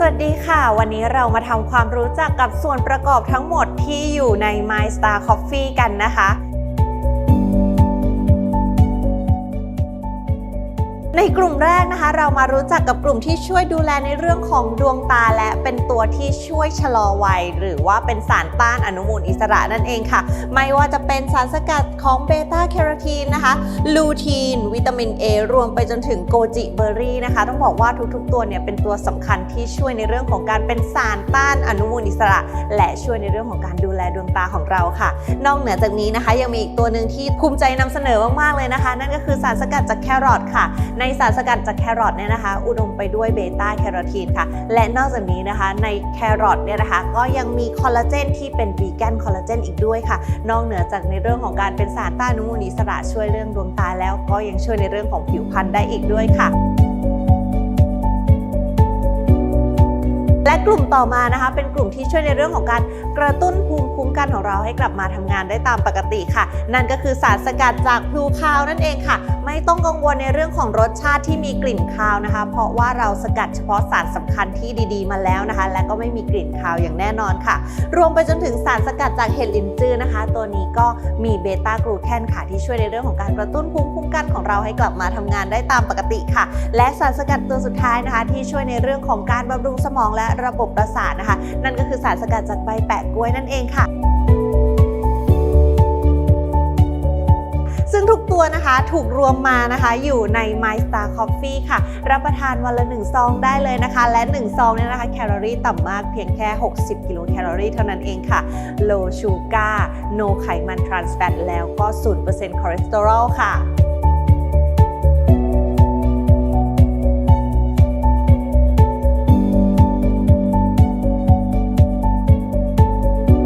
สวัสดีค่ะ วันนี้เรามาทำความรู้จักกับส่วนประกอบทั้งหมดที่อยู่ใน My Star Coffee กันนะคะ ในกลุ่มแรกนะคะ เรามารู้จักกับกลุ่มที่ช่วยดูแลในเรื่องของดวงตาและเป็นตัวที่ช่วยชะลอวัย หรือว่าเป็นสารต้านอนุมูลอิสระนั่นเองค่ะ ไม่ว่าจะเป็นสารสกัดของเบต้าแคโรทีน นะคะลูทีน วิตามิน A รวมไปจนถึงโกจิเบอร์รี่นะคะ ต้องบอกว่าทุกๆ ตัวเนี่ยเป็นตัวสำคัญที่ช่วยในเรื่องของการเป็นสารต้านอนุมูลอิสระ และช่วยในเรื่องของการดูแลดวงตาของเราค่ะ นอกเหนือจากนี้นะคะ ยังมีอีกตัวหนึ่งที่ภูมิใจนำเสนอมากๆเลยนะคะ นั่นก็คือสารสกัดจากแครอทค่ะ ในสารสกัดจากแครอทเนี่ยนะคะ อุดมไปด้วยเบต้าแคโรทีนค่ะ และนอกจากนี้นะคะ ในแครอทเนี่ยนะคะ ก็ยังมีคอลลาเจนที่เป็นวีแกนคอลลาเจนอีกด้วยค่ะ นอกเหนือจากในเรื่องของการเป็นสารต้านอนุมูลอิสระช่วยเรื่องดวงตาแล้วก็ยังช่วยในเรื่องของผิวพรรณได้อีกด้วยค่ะ กลุ่มต่อมานะคะ เป็นกลุ่มที่ช่วยในเรื่องของการกระตุ้นภูมิคุ้มกันของเราให้กลับมาทำงานได้ตามปกติค่ะ นั่นก็คือสารสกัดจากพลูคาวนั่นเองค่ะ ไม่ต้องกังวลในเรื่องของรสชาติที่มีกลิ่นคาวนะคะ เพราะว่าเราสกัดเฉพาะสารสำคัญที่ดีๆ มาแล้วนะคะ และก็ไม่มีกลิ่นคาวอย่างแน่นอนค่ะ รวมไปจนถึงสารสกัดจากเห็ดลินจือนะคะ ตัวนี้ก็มีเบต้ากลูแคนค่ะที่ช่วยในเรื่องของการกระตุ้นภูมิคุ้มกันของเราให้กลับมาทำงานได้ตามปกติค่ะ และสารสกัดตัวสุดท้ายนะคะ ที่ช่วยในเรื่องของการบำรุงสมองและระบบประสาทนะคะ นั่นก็คือสารสกัดจากใบแปะกล้วยนั่นเองค่ะซึ่งทุกตัวนะคะถูกรวมมานะคะอยู่ใน My Star Coffee ค่ะ รับประทานวันละ 1 ซองได้เลยนะคะ และ 1 ซองเนี่ยนะคะแคลอรี่ต่ำมากเพียงแค่ 60 กิโลแคลอรี่เท่านั้นเองค่ะ low sugar no ไขมัน trans fat แล้วก็ 0%คอเลสเตอรอลค่ะ